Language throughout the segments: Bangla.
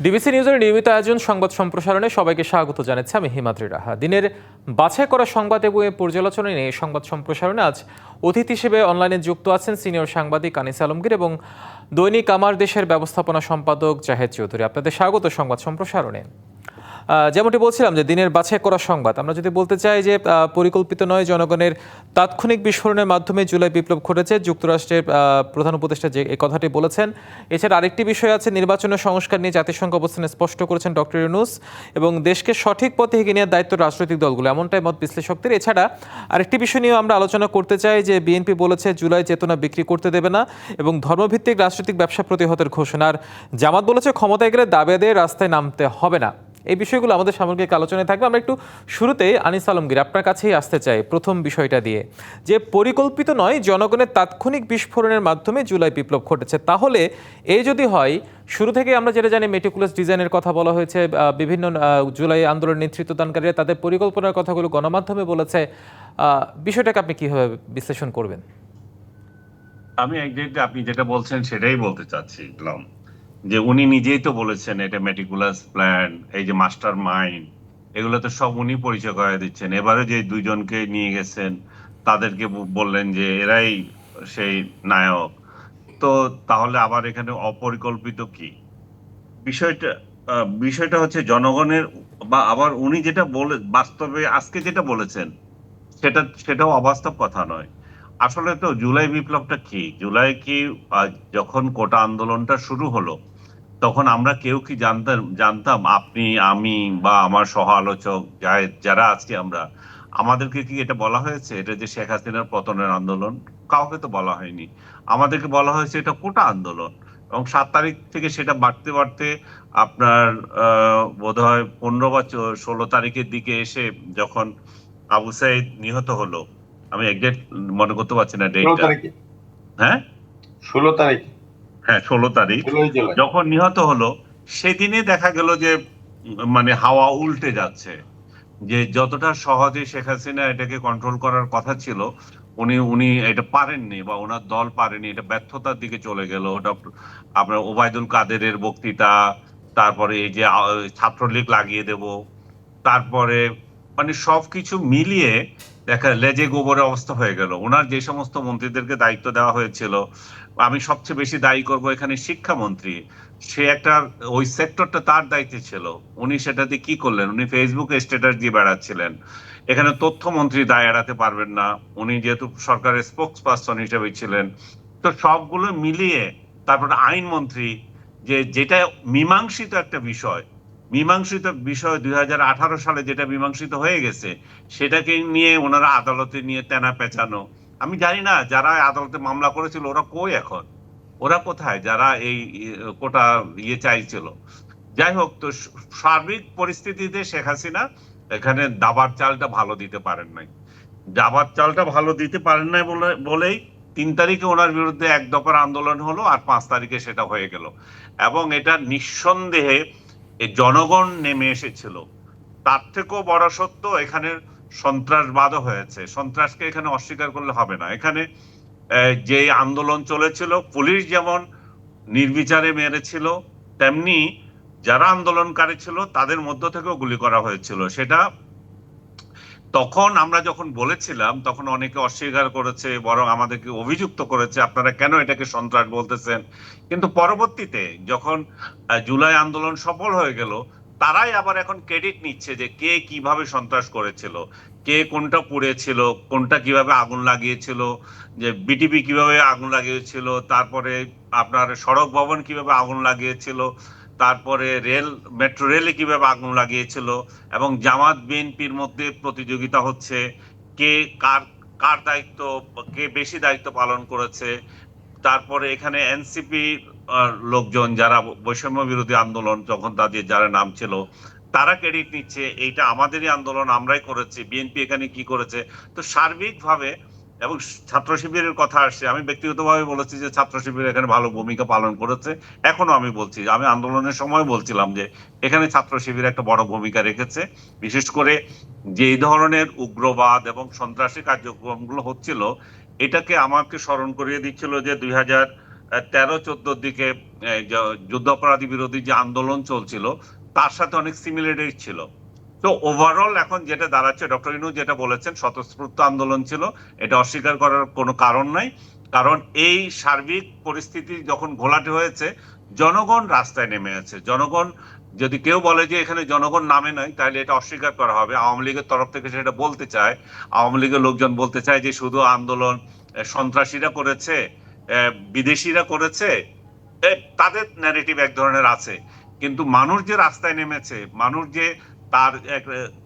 ডিবিসি নিউজের নিয়মিত আয়োজন সংবাদ সম্প্রসারণে সবাইকে স্বাগত জানাচ্ছি আমি হিমাদ্রি রাহা দিনের বাছাই করা সংবাদ এবং পর্যালোচনা নিয়ে সংবাদ সম্প্রসারণে আজ অতিথি হিসেবে অনলাইনে যুক্ত আছেন সিনিয়র সাংবাদিক আনিস আলমগীর এবং দৈনিক আমার দেশের ব্যবস্থাপনা সম্পাদক জাহেদ চৌধুরী। আপনাদের স্বাগত সংবাদ সম্প্রসারণে। যেমনটি বলছিলাম যে দিনের বাছাই করা সংবাদ। আমরা যদি বলতে চাই যে পরিকল্পিত নয়, জনগণের তাৎক্ষণিক বিস্ফোরণের মাধ্যমে জুলাই বিপ্লব ঘটেছে। যুক্তরাষ্ট্রের প্রধান উপদেষ্টা যে এই কথাটি বলেছেন। এছাড়া আরেকটি বিষয় আছে নির্বাচনের সংস্কার নিয়ে জাতিসংঘ অবস্থানে স্পষ্ট করেছেন ডক্টর ইউনুস এবং দেশকে সঠিক পথে এগিয়ে নেওয়ার দায়িত্ব রাজনৈতিক দলগুলো। এমনটাই মত বিশ্লেষকদের। এছাড়া আরেকটি বিষয় নিয়েও আমরা আলোচনা করতে চাই যে, বিএনপি বলেছে জুলাই চেতনা বিক্রি করতে দেবে না এবং ধর্মভিত্তিক রাজনৈতিক ব্যবসা প্রতিহতের ঘোষণা। আর জামাত বলেছে ক্ষমতায় গেলে দাবে দিয়ে রাস্তায় নামতে হবে না। এই বিষয়গুলো আমাদের সামগ্রিক আলোচনায় থাকবে। আমরা একটু শুরুতে আনিস আলমগীর আপনার কাছেই আসতে চাই প্রথম বিষয়টা দিয়ে। যে পরিকল্পিত নয়, জনগণের তাৎক্ষণিক বিস্ফোরণের মাধ্যমে জুলাই বিপ্লব ঘটেছে। তাহলে এই যদি হয়, শুরু থেকে আমরা যেটা জানি মেটিকুলাস ডিজাইনের কথা বলা হয়েছে বিভিন্ন জুলাই আন্দোলন নেতৃত্বদানকারীরা তাদের পরিকল্পনার কথাগুলো গণমাধ্যমে বলেছে বিষয়টাকে আপনি কীভাবে বিশ্লেষণ করবেন? আমি আপনি যেটা বলছেন সেটাই বলতে চাচ্ছিলাম। যে উনি নিজেই তো বলেছেন এটা মেটিকুলাস প্ল্যান এই যে মাস্টার মাইন্ড এগুলো তো সব উনি পরিচয় করে দিচ্ছেন। এবারে যে দুইজনকে নিয়ে গেছেন, তাদেরকে বললেন যে এরাই সেই নায়ক। তো তাহলে আবার এখানে অপরিকল্পিত কি? বিষয়টা বিষয়টা হচ্ছে জনগণের, বা আবার উনি যেটা বলে, বাস্তবে আজকে যেটা বলেছেন, সেটা, সেটাও অবাস্তব কথা নয়। আসলে তো জুলাই বিপ্লবটা কি? জুলাই কি যখন কোটা আন্দোলনটা শুরু হলো, তখন আমরা কেউ কি জানতাম জানতাম? আপনি, আমি বা আমার সহ আলোচক যারা আজকে আমরা, আমাদেরকে কি এটা বলা হয়েছে? এটা যে শেখ হাসিনার পতনের আন্দোলন? কাউকে তো বলা হয়নি। আমাদেরকে বলা হয়েছে এটা কোটা আন্দোলন। এবং সাত তারিখ থেকে সেটা বাড়তে বাড়তে আপনার বোধ হয় পনেরো বা ষোলো তারিখের দিকে এসে যখন আবু সাইদ নিহত হলো আমি একজ্যাক্ট মনে করতে পারছি না ডেটটা হ্যাঁ? ষোলো তারিখ। হ্যাঁ ষোলো তারিখ। যখন নিহত হলো সেদিনে দেখা গেল যে মানে হাওয়া উল্টে যাচ্ছে। যে যতটা সহজে শেখ হাসিনা এটাকে কন্ট্রোল করার কথা ছিল উনি উনি এটা পারেননি বা ওনার দল পারেনি এটা ব্যর্থতার দিকে চলে গেল। ওটা আপনার ওবায়দুল কাদেরের বক্তৃতা তারপরে এই যে ছাত্রলীগ লাগিয়ে দেব তারপরে মানে সবকিছু মিলিয়ে দেখা, লেজে গোবরের অবস্থা হয়ে গেল। ওনার যে সমস্ত মন্ত্রীদেরকে দায়িত্ব দেওয়া হয়েছিল, আমি সবচেয়ে বেশি দায়ী করব এখানে শিক্ষামন্ত্রী। সে একটা, ওই সেক্টরটা তার দায়িত্বে ছিল। উনি সেটাতে কি করলেন? উনি ফেসবুকে স্ট্যাটাস দিয়ে বেড়াচ্ছিলেন। এখানে তথ্যমন্ত্রী দায় এড়াতে পারবেন না। উনি যেহেতু সরকারের স্পোক্স পার্সন হিসেবে ছিলেন। তো সবগুলো মিলিয়ে তারপর আইনমন্ত্রী, যে যেটা মীমাংসিত একটা বিষয় মীমাংসিত বিষয় দুই হাজার আঠারো সালে যেটা মীমাংসিত হয়ে গেছে, সেটাকে নিয়ে ওনারা আদালতে নিয়ে তেনা পেঁচানো। আমি জানি না যারা আদালতে মামলা করেছিল, ওরা কই এখন? ওরা কোথায়? যারা এই কোটা ইয়ে চাইছিল। যাই হোক, তো সার্বিক পরিস্থিতিতে শেখ হাসিনা এখানে দাবার চালটা ভালো দিতে পারেন নাই। দাবার চালটা ভালো দিতে পারেন নাই বলে, বলেই তিন তারিখে ওনার বিরুদ্ধে এক দফার আন্দোলন হলো আর পাঁচ তারিখে সেটা হয়ে গেল। এবং এটা নিঃসন্দেহে এই জনগণ নেমে এসেছিল। তার থেকেও বড় সত্য এখানে সন্ত্রাসবাদও হয়েছে। সন্ত্রাসকে এখানে অস্বীকার করলে হবে না। এখানে যে আন্দোলন চলেছিল, পুলিশ যেমন নির্বিচারে মেরেছিল, তেমনি যারা আন্দোলনকারী ছিল, তাদের মধ্য থেকেও গুলি করা হয়েছিল। সেটা তখন আমরা যখন বলেছিলাম, তখন অনেকে অস্বীকার করেছে বরং আমাদেরকে অভিযুক্ত করেছে, আপনারা কেন এটাকে সন্ত্রাস বলতেছেন? কিন্তু পরবর্তীতে যখন জুলাই আন্দোলন সফল হয়ে গেল, তারাই আবার এখন ক্রেডিট নিচ্ছে যে কে কীভাবে সন্ত্রাস করেছিল, কে কোনটা পুড়েছিল, কোনটা কীভাবে আগুন লাগিয়েছিল, যে বিটিপি কীভাবে আগুন লাগিয়েছিল, তারপরে আপনার সড়ক ভবন কীভাবে আগুন লাগিয়েছিল তারপরে রেল, মেট্রো রেলে কীভাবে আগুন লাগিয়েছিল এবং জামাত, বিএনপির মধ্যে প্রতিযোগিতা হচ্ছে, কে কার কার দায়িত্ব, কে বেশি দায়িত্ব পালন করেছে। তারপরে এখানে এনসিপি লোকজন যারা বৈষম্য বিরোধী আন্দোলন যখন তাদের যারা নাম ছিল, তারা ক্রেডিট নিচ্ছে, এইটা আমাদেরই আন্দোলন, আমরাই করেছি, বিএনপি এখানে কি করেছে। তো সার্বিকভাবে এবং ছাত্র শিবিরের কথা আসছে। আমি ব্যক্তিগতভাবে বলেছি যে ছাত্র শিবির এখানে ভালো ভূমিকা পালন করেছে। এখনও আমি বলছি, আমি আন্দোলনের সময় বলছিলাম যে এখানে ছাত্র শিবির একটা বড় ভূমিকা রেখেছে। বিশেষ করে যে ধরনের উগ্রবাদ এবং সন্ত্রাসী কার্যক্রমগুলো হচ্ছিল, এটাকে আমাকে স্মরণ করিয়ে দিচ্ছিল যে দুই হাজার তেরো, চোদ্দোর দিকে যুদ্ধাপরাধী বিরোধী যে আন্দোলন চলছিল, তার সাথে অনেক সিমিলারিটি ছিল। তো ওভারঅল এখন যেটা দাঁড়াচ্ছে ডক্টর ইনু যেটা বলেছেন, স্বতঃস্ফূর্ত আন্দোলন ছিল। এটা অস্বীকার করার কোনো কারণ নাই। কারণ এই সার্বিক পরিস্থিতি যখন ঘোলাটে হয়েছে, জনগণ রাস্তায় নেমে আছে। জনগণ, যদি কেউ বলে যে এখানে জনগণ নামে নাই, তাহলে এটা অস্বীকার করা হবে। আওয়ামী লীগের তরফ থেকে সেটা বলতে চায়। আওয়ামী লীগের লোকজন বলতে চায় যে শুধু আন্দোলন সন্ত্রাসীরা করেছে বিদেশিরা করেছে তাদের ন্যারেটিভ এক ধরনের আছে। কিন্তু মানুষ যে রাস্তায় নেমেছে, মানুষ যে তার এক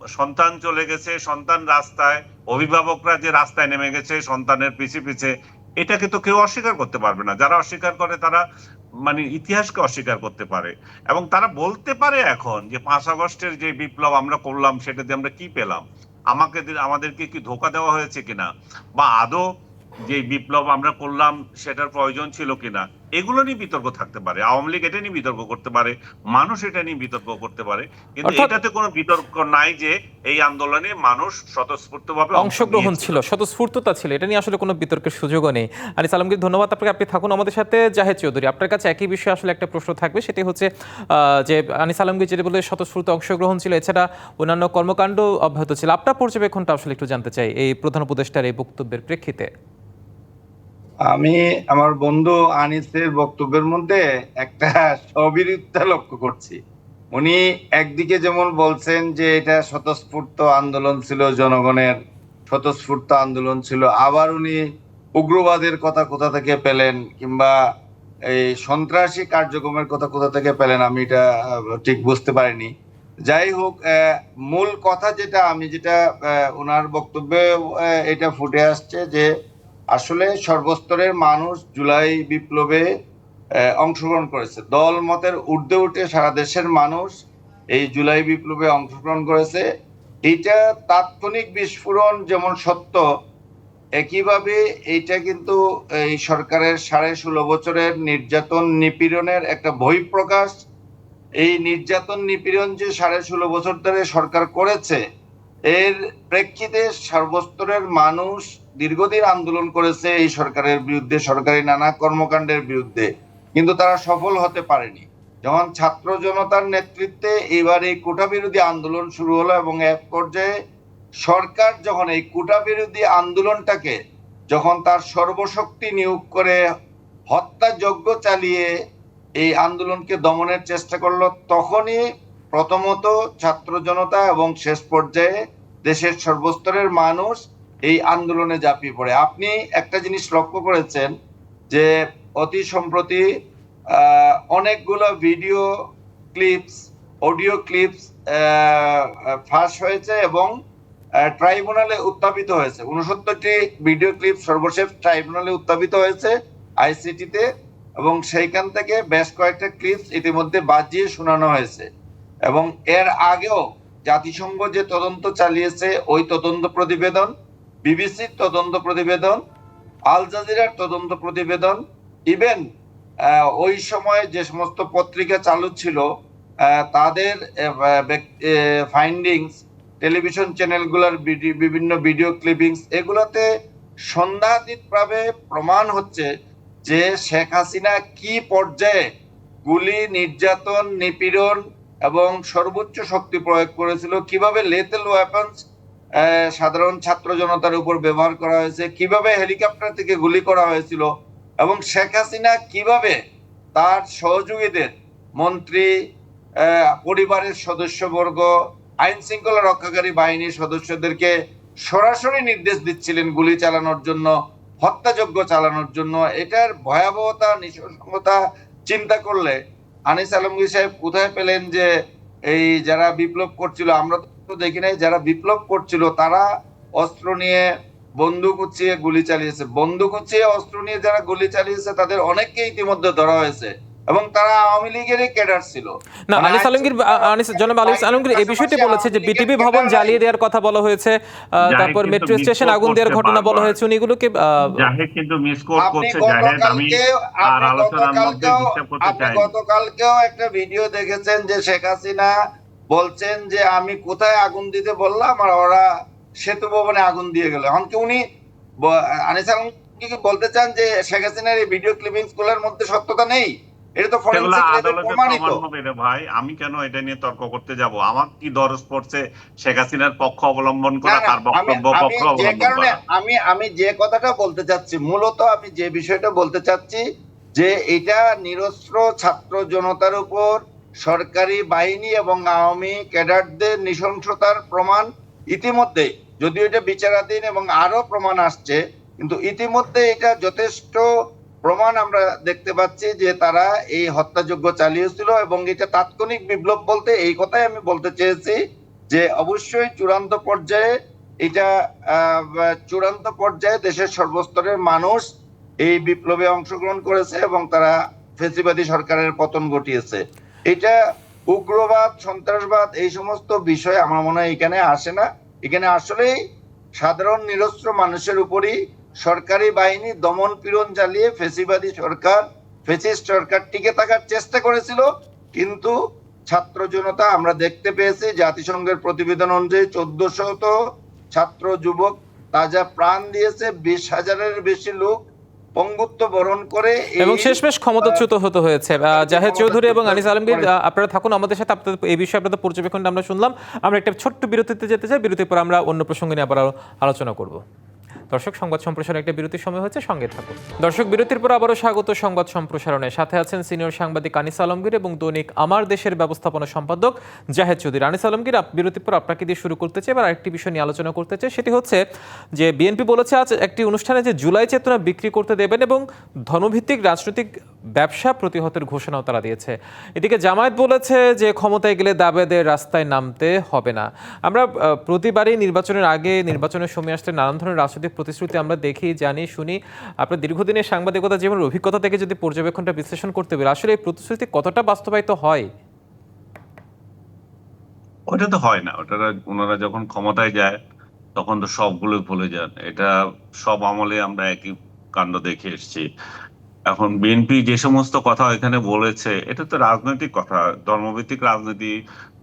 সন্তান চলে গেছে, সন্তান রাস্তায়, অভিভাবকরা যে রাস্তায় নেমে গেছে, সন্তানের পিছে পিছে, এটাকে তো কেউ অস্বীকার করতে পারবে না। যারা অস্বীকার করে তারা মানে ইতিহাসকে অস্বীকার করতে পারে। এবং তারা বলতে পারে এখন যে পাঁচ আগস্টের যে বিপ্লব আমরা করলাম, সেটা দিয়ে আমরা কি পেলাম? আমাকে আমাদেরকে কি ধোকা দেওয়া হয়েছে কিনা? বা আদৌ যে বিপ্লব আমরা করলাম, সেটার প্রয়োজন ছিল কিনা? এগুলো নিয়ে বিতর্ক থাকতে পারে। আওয়ামী লীগ এটা নিয়ে বিতর্ক করতে পারে মানুষ এটা নিয়ে বিতর্ক করতে পারে কিন্তু এটাতে কোনো বিতর্ক নাই যে এই আন্দোলনে মানুষ স্বতঃস্ফূর্তভাবে অংশগ্রহণ ছিল স্বতঃস্ফূর্ততা ছিল এটা নিয়ে আসলে কোনো বিতর্কের সুযোগও নেই। আনিস আলমগীর ধন্যবাদ আপনাকে। আপনি থাকুন আমাদের সাথে জাহেদ চৌধুরী। আপনার কাছে একই বিষয়ে আসলে একটা প্রশ্ন থাকবে সেটি হচ্ছে আহ, যে আনিস আলমগীর যেটা বলে স্বতঃস্ফূর্ত অংশগ্রহণ ছিল এছাড়া অন্যান্য কর্মকাণ্ড অব্যাহত ছিল। আপনার পর্যবেক্ষণটা আসলে একটু জানতে চাই এই প্রধান উপদেষ্টার এই বক্তব্যের প্রেক্ষিতে। আমি আমার বন্ধু আনিসের বক্তব্যের মধ্যে একটা সবিরুদ্ধতা লক্ষ্য করছি। উনি একদিকে যেমন বলছেন যে এটা স্বতঃস্ফূর্ত আন্দোলন ছিল, জনগণের স্বতঃস্ফূর্ত আন্দোলন ছিল, আবার উনি উগ্রবাদের কথা কোথা থেকে পেলেন কিংবা এই সন্ত্রাসী কার্যক্রমের কথা কোথা থেকে পেলেন আমি এটা ঠিক বুঝতে পারিনি। যাই হোক মূল কথা যেটা, আমি যেটা ওনার বক্তব্যে এটা ফুটে আসছে যে আসলে সর্বস্তরের মানুষ জুলাই বিপ্লবে অংশগ্রহণ করেছে। দল মতের ঊর্ধ্বে উঠে সারা দেশের মানুষ এই জুলাই বিপ্লবে অংশগ্রহণ করেছে। এইটা তাৎক্ষণিক বিস্ফোরণ যেমন সত্য, একইভাবে এইটা কিন্তু এই সরকারের সাড়ে ষোলো বছরের নির্যাতন নিপীড়নের একটা বহিঃপ্রকাশ এই নির্যাতন নিপীড়ন যে সাড়ে ষোলো বছর ধরে সরকার করেছে, এর প্রেক্ষিতে সর্বস্তরের মানুষ দীর্ঘদিন আন্দোলন করেছে এই সরকারের বিরুদ্ধে, সরকারি নানা কর্মকাণ্ডের বিরুদ্ধে। কিন্তু তারা সফল হতে পারেনি। যখন ছাত্র জনতার নেতৃত্বে এবার এই কোটা বিরোধী আন্দোলন শুরু হলো এবং এক পর্যায়ে সরকার যখন এই কোটা বিরোধী আন্দোলনটাকে যখন তার সর্বশক্তি নিয়োগ করে হত্যাযজ্ঞ চালিয়ে এই আন্দোলনকে দমনের চেষ্টা করল, তখনই প্রথমত ছাত্র জনতা এবং শেষ পর্যায়ে দেশের সর্বস্তরের মানুষ এই আন্দোলনে ঝাঁপিয়ে পড়ে। আপনি একটা জিনিস লক্ষ্য করেছেন যে অতি সম্প্রতি অনেকগুলো ভিডিও ক্লিপস, অডিও ক্লিপস ফাঁস হয়েছে এবং ট্রাইব্যুনালে উত্থাপিত হয়েছে। উনসত্তরটি ভিডিও ক্লিপ সর্বশেষ ট্রাইব্যুনালে উত্থাপিত হয়েছে আইসিটিতে এবং সেইখান থেকে বেশ কয়েকটা ক্লিপস ইতিমধ্যে বাজিয়ে শোনানো হয়েছে। এবং এর আগেও জাতিসংঘ যে তদন্ত চালিয়েছে, ওই তদন্ত প্রতিবেদন বিবিসির তদন্ত প্রতিবেদন, আল জাজিরার তদন্ত প্রতিবেদন, ইভেন ওই সময় যে সমস্ত পত্রিকা চালু ছিল তাদের ফাইন্ডিংস টেলিভিশন চ্যানেলগুলোর বিভিন্ন ভিডিও ক্লিপিংস এগুলোতে সন্দেহাতীতভাবে প্রমাণ হচ্ছে যে শেখ হাসিনা কি পর্যায়ে গুলি, নির্যাতন, নিপীড়ন এবং সর্বোচ্চ শক্তি প্রয়োগ করেছিল, কীভাবে লেতেল ওয়েপন্স সাধারণ ছাত্র জনতার উপর ব্যবহার করা হয়েছে। কীভাবে হেলিকপ্টার থেকে গুলি করা হয়েছিল এবং শেখ হাসিনা কীভাবে তার সহযোগীদের, মন্ত্রী পরিবারের সদস্যবর্গ, আইন শৃঙ্খলা রক্ষাকারী বাহিনীর সদস্যদেরকে সরাসরি নির্দেশ দিচ্ছিলেন গুলি চালানোর জন্য, হত্যাযজ্ঞ চালানোর জন্য। এটার ভয়াবহতা নৃশংসতা চিন্তা করলে আনিস আলমগীর সাহেব কোথায় পেলেন যে এই যারা বিপ্লব করছিল, আমরা দেখি নাই যারা বিপ্লব করছিল তারা অস্ত্র নিয়ে বন্দুক উঁচিয়ে গুলি চালিয়েছে। বন্দুক উঁচিয়ে অস্ত্র নিয়ে যারা গুলি চালিয়েছে তাদের অনেককে ইতিমধ্যে ধরা হয়েছে এবং তারা আওয়ামী লীগেরই ক্যাডার ছিল। না মানে আনিস আলমগীর আনিস জনাব আনিস আলমগীর এই বিষয়টি বলেছে যে বিটিভি ভবন জ্বালিয়ে দেওয়ার কথা বলা হয়েছে আহ, তারপর মেট্রো স্টেশন আগুন দেওয়ার ঘটনা বলা হয়েছে উনি এগুলোকে আহ, জাহেদ কিন্তু মিসকোট আপনি করছে। জাহেদ আমি আর আলোচনার মধ্যে করতে চাই না। গতকালকেও একটা ভিডিও দেখেছেন যে শেখ হাসিনা বলছেন যে আমি কোথায় আগুন দিতে বললাম আর ওরা সেতু ভবনে আগুন দিয়ে গেল। এমনকি উনি আনিস আলমগীর কি বলতে চান যে শেখ হাসিনার এই ভিডিও ক্লিপিংসগুলোর মধ্যে সত্যতা নেই? এটা তো প্রমাণিত। ভাই। আমি কেন এটা নিয়ে তর্ক করতে যাব? আমার কি দরজ পড়ছে শেখ হাসিনার পক্ষ অবলম্বন করা তার বক্তব্য পক্ষ অবলম্বন করা? আমি আমি যে কথাটা বলতে চাচ্ছি মূলত আমি যে বিষয়টা বলতে চাচ্ছি যে এটা নিরস্ত্র ছাত্র জনতার উপর সরকারি বাহিনী এবং আওয়ামী ক্যাডারদের নৃশংসতার প্রমাণ ইতিমধ্যে, যদিও এটা বিচারাধীন এবং আরও প্রমাণ আসছে, কিন্তু ইতিমধ্যে এটা যথেষ্ট প্রমাণ আমরা দেখতে পাচ্ছি যে তারা এই হত্যাযজ্ঞ চালিয়েছিল এবং এটা তাৎক্ষণিক বিপ্লব বলতে এই কথাই আমি বলতে চেয়েছি যে অবশ্যই চূড়ান্ত পর্যায়ে এটা চূড়ান্ত পর্যায়ে দেশের সর্বস্তরের মানুষ এই বিপ্লবে অংশগ্রহণ করেছে এবং তারা ফেসিবাদী সরকারের পতন ঘটিয়েছে। এটা উগ্রবাদ, সন্ত্রাসবাদ, এই সমস্ত বিষয় আমার মনে হয় এখানে আসে না। এখানে আসলেই সাধারণ নিরস্ত্র মানুষের উপরই সরকারি বাহিনী দমন পীড়ন চালিয়ে ফেসিবাদী সরকার, ফেসিস্ট সরকার টিকে থাকার চেষ্টা করেছিল। কিন্তু ছাত্র জনতা আমরা দেখতে পেয়েছি, জাতিসংঘের প্রতিবেদন অনুযায়ী চোদ্দশত ছাত্র যুবক তাজা প্রাণ দিয়েছে। বিশ হাজারের বেশি লোক পঙ্গুত্ব বরণ করে এবং শেষমেশ ক্ষমতাচ্যুত হতে হয়েছে। জাহেদ চৌধুরী এবং আনিস আলমগীর আপনারা থাকুন আমাদের সাথে। আপনাদের এই বিষয়ে আপনাদের পর্যবেক্ষণটা আমরা শুনলাম। আমরা একটা ছোট্ট বিরতিতে যেতে চাই। বিরতির পর আমরা অন্য প্রসঙ্গে নিয়ে আবার আলোচনা করব। দর্শক, সংবাদ সম্প্রসারণ একটা বিরতির সময় হচ্ছে সঙ্গে থাকুন। দর্শক, বিরতির পর আবারও স্বাগত সংবাদ সম্প্রসারণে। সাথে আছেন সিনিয়র সাংবাদিক আনিস আলমগীর এবং দৈনিক আমার দেশের ব্যবস্থাপনা সম্পাদক জাহেদ চৌধুরী। আনিস আলমগীর বিরতির পর আপনাকে দিয়ে শুরু করতে চাই, এবার আরেকটি বিষয় নিয়ে আলোচনা করতে চাই। সেটি হচ্ছে যে, বিএনপি বলেছে আজ একটি অনুষ্ঠানে যে জুলাই চেতনা বিক্রি করতে দেবেন এবং ধর্মভিত্তিক রাজনৈতিক ব্যবসা প্রতিহতের ঘোষণাও তারা দিয়েছে। এদিকে জামায়াত বলেছে যে ক্ষমতায় গেলে দাবেদের রাস্তায় নামতে হবে না। আমরা প্রতিবারই নির্বাচনের আগে নির্বাচনের সময় আসলে নানান ধরনের রাজনৈতিক প্রতিশ্রুতি আমরা দেখি, জানি, শুনি। আপনার দীর্ঘদিনের সাংবাদিকতা জীবনের অভিজ্ঞতা থেকে যদি পর্যবেক্ষণটা বিশ্লেষণ করতে পারি আসলে এই প্রতিশ্রুতি কতটা বাস্তবায়িত হয়? ওটা তো হয় না। ওটা ওনারা যখন ক্ষমতায় যায়, তখন তো সবগুলো ভুলে যান। এটা সব আমলে আমরা একই কাণ্ড দেখে এসেছি। এখন বিএনপি যে সমস্ত কথা এখানে বলেছে, এটা তো রাজনৈতিক কথা। ধর্মভিত্তিক রাজনীতি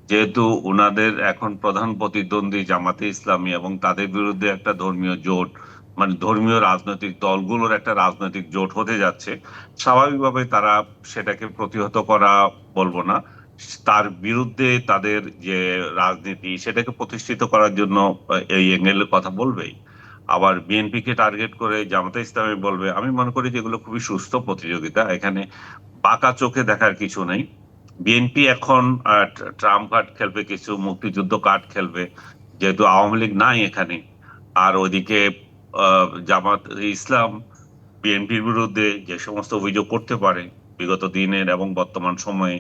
যেহেতু ওনাদের এখন প্রধান প্রতিদ্বন্দ্বী জামাতে ইসলামী এবং তাদের বিরুদ্ধে একটা ধর্মীয় জোট মানে ধর্মীয় রাজনৈতিক দলগুলোর একটা রাজনৈতিক জোট হতে যাচ্ছে, স্বাভাবিকভাবে তারা সেটাকে প্রতিহত করা বলব না। তার বিরুদ্ধে তাদের যে রাজনীতি সেটাকে প্রতিষ্ঠিত করার জন্য এই এঙ্গেলের কথা বলবেই। আবার বিএনপি কে টার্গেট করে জামাতে ইসলামী বলবে, আমি মনে করি যেগুলো খুবই সুস্থ প্রতিযোগিতা। এখানে বাঁকা চোখে দেখার কিছু নেই। বিএনপি এখন ট্রাম্প কার্ড খেলবে, কিছু মুক্তিযুদ্ধ কার্ড খেলবে, যেহেতু আওয়ামী লীগ নাই এখানে। আর ওইদিকে জামাত ইসলাম, বিএনপির বিরুদ্ধে যে সমস্ত অভিযোগ করতে পারে, বিগত দিনের এবং বর্তমান সময়ে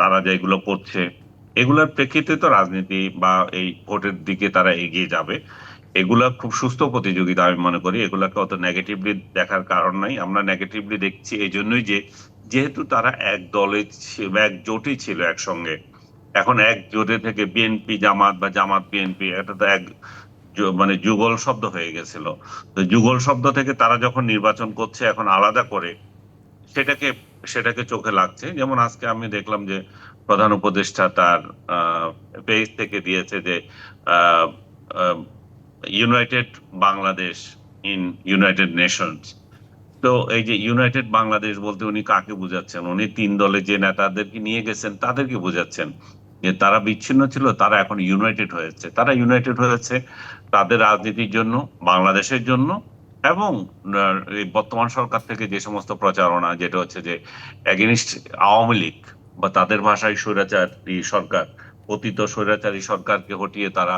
তারা যেগুলো করছে, এগুলোর প্রেক্ষিতে তো রাজনীতি বা এই ভোটের দিকে তারা এগিয়ে যাবে। এগুলা খুব সুস্থ প্রতিযোগিতা আমি মনে করি। এগুলাকে অত নেগেটিভলি দেখার কারণ নাই। আমরা নেগেটিভলি দেখছি এই জন্যই যে, যেহেতু তারা এক দলে এক জোটই ছিল একসঙ্গে। এখন এক জোটে থেকে বিএনপি জামাত বা জামাত বিএনপি এটা তো এক মানে যুগল শব্দ হয়ে গেছিল। তো যুগল শব্দ থেকে তারা যখন নির্বাচন করছে, এখন আলাদা করে সেটাকে সেটাকে চোখে লাগছে। যেমন আজকে আমি দেখলাম যে, প্রধান উপদেষ্টা তার পেজ থেকে দিয়েছে যে united Bangladesh in united nations তো এই যে ইউনাইটেড বাংলাদেশ বলতে উনি কাকে বোঝাচ্ছেন? উনি তিন দলে যে নেতাদেরকে নিয়ে গেছেন, তাদেরকে বোঝাচ্ছেন যে তারা বিচ্ছিন্ন ছিল, তারা এখন ইউনাইটেড হয়েছে। তারা ইউনাইটেড হয়েছে তাদের রাজনীতির জন্য, বাংলাদেশের জন্য এবং এই বর্তমান সরকার থেকে যে সমস্ত প্রচারণা, যেটা হচ্ছে যে এগেনিস্ট আওয়ামী লীগ বা তাদের ভাষায় স্বৈরাচারী সরকার, অতীত স্বৈরাচারী সরকারকে হটিয়ে তারা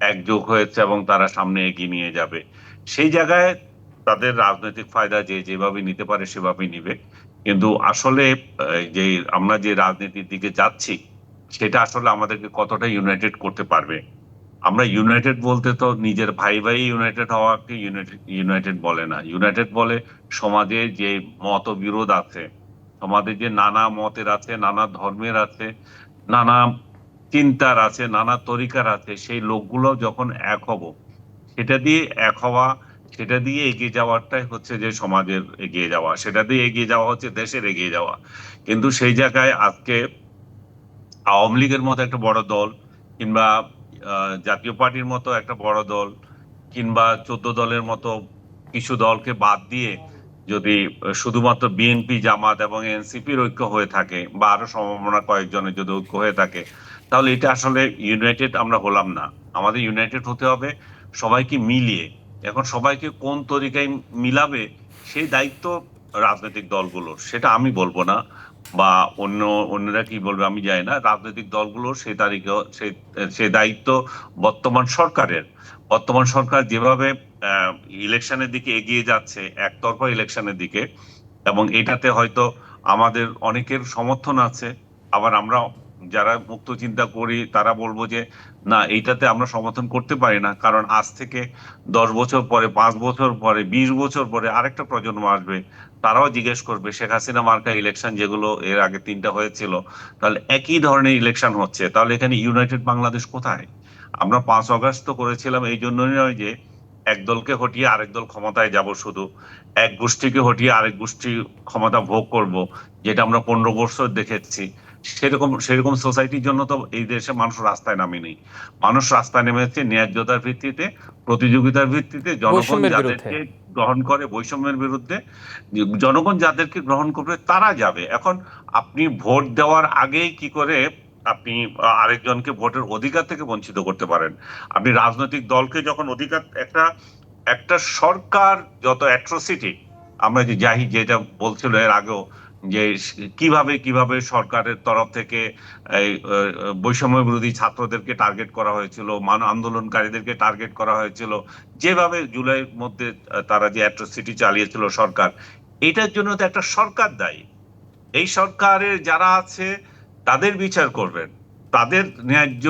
একযোগ হয়েছে এবং তারা সামনে এগিয়ে নিয়ে যাবে। সেই জায়গায় তাদের রাজনৈতিক ফায়দা যে যেভাবে নিতে পারে সেভাবেই নিবে। কিন্তু আসলে যে আমরা যে রাজনীতির দিকে যাচ্ছি, সেটা আসলে আমাদেরকে কতটা ইউনাইটেড করতে পারবে? আমরা ইউনাইটেড বলতে তো নিজের ভাই ভাই ইউনাইটেড হওয়াকে ইউনাইটেড ইউনাইটেড বলে না। ইউনাইটেড বলে সমাজে যে মতবিরোধ আছে, সমাজে যে নানা মতের আছে, নানা ধর্মের আছে, নানা চিন্তার আছে, নানা তরিকার আছে, সেই লোকগুলো যখন এক হব, সেটা দিয়ে এক হওয়া, সেটা দিয়ে এগিয়ে যাওয়াটাই হচ্ছে যে সমাজের এগিয়ে যাওয়া, সেটা দিয়ে এগিয়ে যাওয়া হচ্ছে দেশের এগিয়ে যাওয়া। কিন্তু সেই জায়গায় আজকে আওয়ামী লীগের মতো একটা বড় দল কিংবা জাতীয় পার্টির মতো একটা বড় দল কিংবা চোদ্দ দলের মতো কিছু দলকে বাদ দিয়ে যদি শুধুমাত্র বিএনপি, জামাত এবং এনসিপির ঐক্য হয়ে থাকে বা আরও সম্ভাবনা কয়েকজনের যদি ঐক্য হয়ে থাকে তাহলে এটা আসলে ইউনাইটেড আমরা হলাম না। আমাদের ইউনাইটেড হতে হবে সবাইকে মিলিয়ে। এখন সবাইকে কোন তরিকায় মিলাবে সেই দায়িত্ব রাজনৈতিক দলগুলোর, সেটা আমি বলব না। বা অন্য, অন্যরা কি বলবে আমি জানি না। রাজনৈতিক দলগুলোর সেই তারিখে সেই দায়িত্ব বর্তমান সরকারের। বর্তমান সরকার যেভাবে ইলেকশনের দিকে এগিয়ে যাচ্ছে, একতরফা ইলেকশনের দিকে, এবং এটাতে হয়তো আমাদের অনেকের সমর্থন আছে। আবার আমরা যারা মুক্ত চিন্তা করি, তারা বলব যে, না, এইটাতে আমরা সমর্থন করতে পারি না। কারণ আজ থেকে দশ বছর পরে, পাঁচ বছর পরে, বিশ বছর পরে আরেকটা প্রজন্ম আসবে। তারাও জিজ্ঞেস করবে, শেখ হাসিনা মার্কা ইলেকশন যেগুলো এর আগে তিনটা হয়েছিল, তাহলে একই ধরনের ইলেকশন হচ্ছে। তাহলে এখানে ইউনাইটেড বাংলাদেশ কোথায়? আমরা পাঁচ অগাস্ট তো করেছিলাম, এই জন্যই নয় যে, এক দলকে হটিয়ে আরেক দল ক্ষমতায় যাব শুধু। এক গোষ্ঠীকে হটিয়ে আরেক গোষ্ঠী ক্ষমতা ভোগ করব, যেটা আমরা পনেরো বছর দেখেছি। সেরকম সেরকম সোসাইটির জন্য তো এই দেশে মানুষ রাস্তায় নামেনি। মানুষ রাস্তায় নেমেছে ন্যায্যতার ভিত্তিতে প্রতিযোগিতার ভিত্তিতে জনগণ যাদেরকে গ্রহণ করে বৈষম্যের বিরুদ্ধে জনগণ যাদেরকে গ্রহণ করবে তারা যাবে। এখন আপনি ভোট দেওয়ার আগেই কি করে আপনি আরেকজনকে ভোটের অধিকার থেকে বঞ্চিত করতে পারেন? আপনি রাজনৈতিক দলকে যখন অধিকার একটা একটা সরকার যত অ্যাট্রোসিটি আমরা যে যাই যেটা বলছিল এর আগেও যে কীভাবে কীভাবে সরকারের তরফ থেকে এই বৈষম্য বিরোধী ছাত্রদেরকে টার্গেট করা হয়েছিল, মান আন্দোলনকারীদেরকে টার্গেট করা হয়েছিল, যেভাবে জুলাইয়ের মধ্যে তারা যে অ্যাট্রোসিটি চালিয়েছিল সরকার, এটার জন্য তো একটা সরকার দায়ী। এই সরকারের যারা আছে, তাদের বিচার করবেন। তাদের ন্যায্য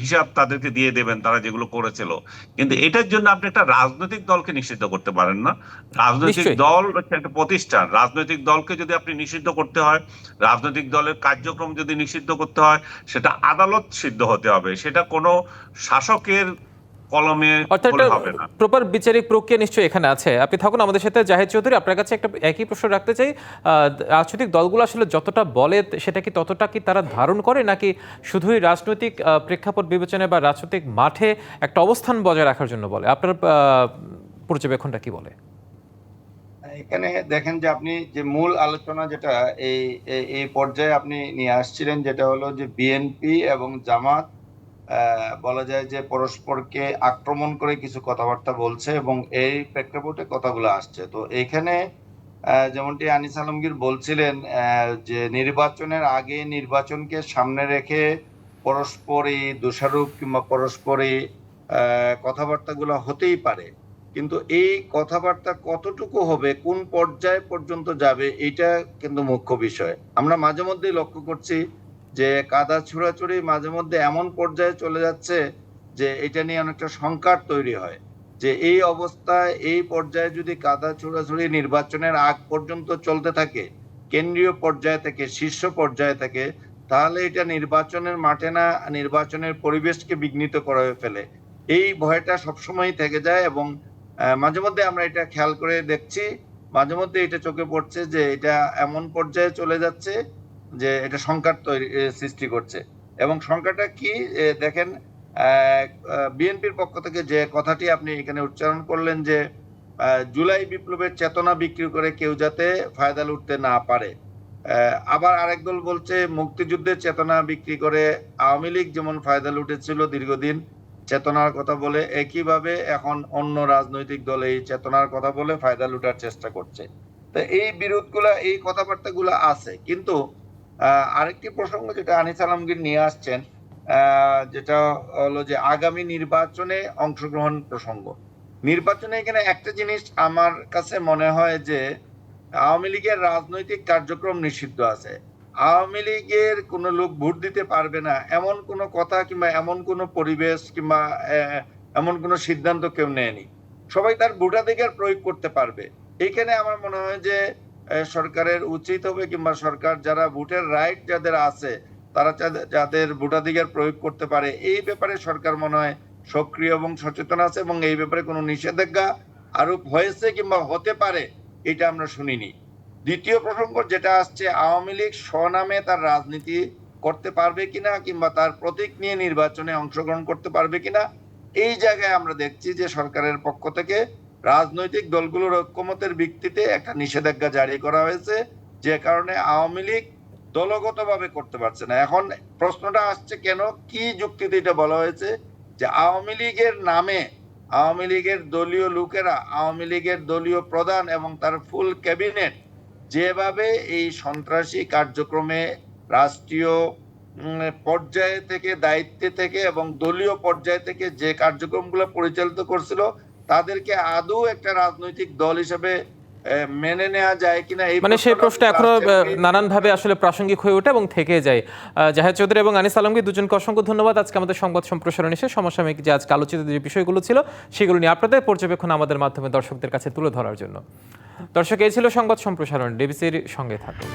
হিসাব তাদেরকে দিয়ে দেবেন তারা যেগুলো করেছিল। কিন্তু এটার জন্য আপনি একটা রাজনৈতিক দলকে নিষিদ্ধ করতে পারেন না। রাজনৈতিক দল হচ্ছে একটা প্রতিষ্ঠান। রাজনৈতিক দলকে যদি আপনি নিষিদ্ধ করতে হয় রাজনৈতিক দলের কার্যক্রম যদি নিষিদ্ধ করতে হয় সেটা আদালত সিদ্ধ হতে হবে। সেটা কোনো শাসকের কলমে অর্থাৎ প্রপার বিচারিক প্রক্রিয়া নিশ্চয়ই এখানে আছে। আপনি থাকুন আমাদের সাথে জাহেদ চৌধুরী আপনার কাছে একটা একই প্রশ্ন রাখতে চাই। রাজনৈতিক দলগুলো আসলে যতটা বলে সেটা কি ততটা কি তারা ধারণ করে নাকি শুধুই রাজনৈতিক প্রেক্ষাপট বিবেচনায় বা রাজনৈতিক মাঠে একটা অবস্থান বজায় রাখার জন্য বলে? আপনার আহ, পর্যবেক্ষণটা কি বলে? এখানে দেখেন যে আপনি যে মূল আলোচনা যেটা এই এই- পর্যায়ে আপনি নিয়ে আসছিলেন যেটা হলো যে বিএনপি এবং জামাত বলা যায় যে পরস্পরকে আক্রমণ করে কিছু কথাবার্তা বলছে এবং এই প্রেক্ষাপটে কথাগুলো আসছে। তো এখানে যেমনটি আনিস আলমগীর বলছিলেন যে নির্বাচনের আগে নির্বাচনকে সামনে রেখে পরস্পরই দোষারোপ কিংবা পরস্পরই কথাবার্তাগুলো হতেই পারে। কিন্তু এই কথাবার্তা কতটুকু হবে, কোন পর্যায় পর্যন্ত যাবে এটা কিন্তু মুখ্য বিষয়। আমরা মাঝে মধ্যেই লক্ষ্য করছি যে কাদা ছুড়াছুড়ি মাঝে মধ্যে এমন পর্যায়ে চলে যাচ্ছে যে এটা নিয়ে অনেকটা সংকট তৈরি হয়। যে এই অবস্থায় এই পর্যায়ে যদি কাদা ছুড়াছুড়ি নির্বাচনের আগ পর্যন্ত চলতে থাকে, কেন্দ্রীয় পর্যায় থেকে, শীর্ষ পর্যায়ে থেকে, তাহলে এটা নির্বাচনের মাঠে না, নির্বাচনের পরিবেশকে বিঘ্নিত করে ফেলে। এই ভয়টা সবসময় থেকে যায় এবং মাঝে মধ্যে আমরা এটা খেয়াল করে দেখছি, মাঝে মধ্যে এটা চোখে পড়ছে যে এটা এমন পর্যায়ে চলে যাচ্ছে যে এটা সংকট তৈরি সৃষ্টি করছে। এবং সংখ্যাটা কি? দেখেন বিএনপির পক্ষ থেকে যে কথাটি আপনি এখানে উচ্চারণ করলেন যে জুলাই বিপ্লবের চেতনা বিক্রি করে কেউ যাতে ফায়দা লুটতে না পারে। আবার আরেক দল বলছে, মুক্তিযুদ্ধের চেতনা বিক্রি করে আওয়ামী লীগ যেমন ফায়দা লুটেছিল দীর্ঘদিন, চেতনার কথা বলে একইভাবে এখন অন্য রাজনৈতিক দল এই চেতনার কথা বলে ফায়দা লুটার চেষ্টা করছে। তো এই বিরোধগুলা, এই কথাবার্তাগুলো আছে। কিন্তু আরেকটি প্রসঙ্গ যেটা আনিস আলমগীর নিয়ে আসছেন যেটা হলো যে আগামী নির্বাচনে অংশগ্রহণ প্রসঙ্গ। নির্বাচনে এখানে একটা জিনিস আমার কাছে মনে হয় যে আওয়ামী লীগের রাজনৈতিক কার্যক্রম নিষিদ্ধ আছে। আওয়ামী লীগের কোনো লোক ভোট দিতে পারবে না, এমন কোনো কথা কিংবা এমন কোনো পরিবেশ কিংবা এমন কোনো সিদ্ধান্ত কেউ নেয়নি। সবাই তার ভোটাধিকার প্রয়োগ করতে পারবে। এখানে আমার মনে হয় যে সরকারের উচিত হবে কিংবা সরকার যারা ভোটের রাইট যাদের আছে, তারা যাদের- ভোটাধিকার প্রয়োগ করতে পারে, এই ব্যাপারে সরকার মনে হয় সক্রিয় এবং সচেতন আছে এবং এই ব্যাপারে কোনো নিষেধাজ্ঞা আরোপ হয়েছে কিংবা হতে পারে, এটা আমরা শুনিনি। দ্বিতীয় প্রসঙ্গ যেটা আসছে, আওয়ামী লীগ স্বনামে তার রাজনীতি করতে পারবে কিনা কিংবা তার প্রতীক নিয়ে নির্বাচনে অংশগ্রহণ করতে পারবে কিনা, এই জায়গায় আমরা দেখছি যে সরকারের পক্ষ থেকে রাজনৈতিক দলগুলোর ঐক্যমতের ভিত্তিতে একটা নিষেধাজ্ঞা জারি করা হয়েছে, যে কারণে আওয়ামী লীগ দলগতভাবে করতে পারছে না। এখন প্রশ্নটা আসছে কেন? কি যুক্তিতে এটা বলা হয়েছে? যে আওয়ামী লীগের নামে আওয়ামী লীগের দলীয় লোকেরা, আওয়ামী লীগের দলীয় প্রধান এবং তার ফুল ক্যাবিনেট যেভাবে এই সন্ত্রাসী কার্যক্রমে রাষ্ট্রীয় পর্যায়ে থেকে দায়িত্বে থেকে এবং দলীয় পর্যায়ে থেকে যে কার্যক্রমগুলো পরিচালিত করছিল তাদেরকে আদৌ একটা রাজনৈতিক দল হিসেবে মেনে নেওয়া যায় কিনা এই মানে সেই প্রশ্ন এখনও। নানানভাবে আসলে প্রাসঙ্গিক হয়ে ওঠে এবং থেকে যায়। জাহেদ চৌধুরী এবং আনিস আলমকে দুজনকে অসংখ্য ধন্যবাদ। আজকে আমাদের সংবাদ সম্প্রসারণ এসে সমসাময়িক যে আজকে আলোচিত যে বিষয়গুলো ছিল সেগুলো নিয়ে আপনাদের পর্যবেক্ষণ আমাদের মাধ্যমে দর্শকদের কাছে তুলে ধরার জন্য। দর্শক এই ছিল সংবাদ সম্প্রসারণ। ডিবিসির সঙ্গে থাকুন।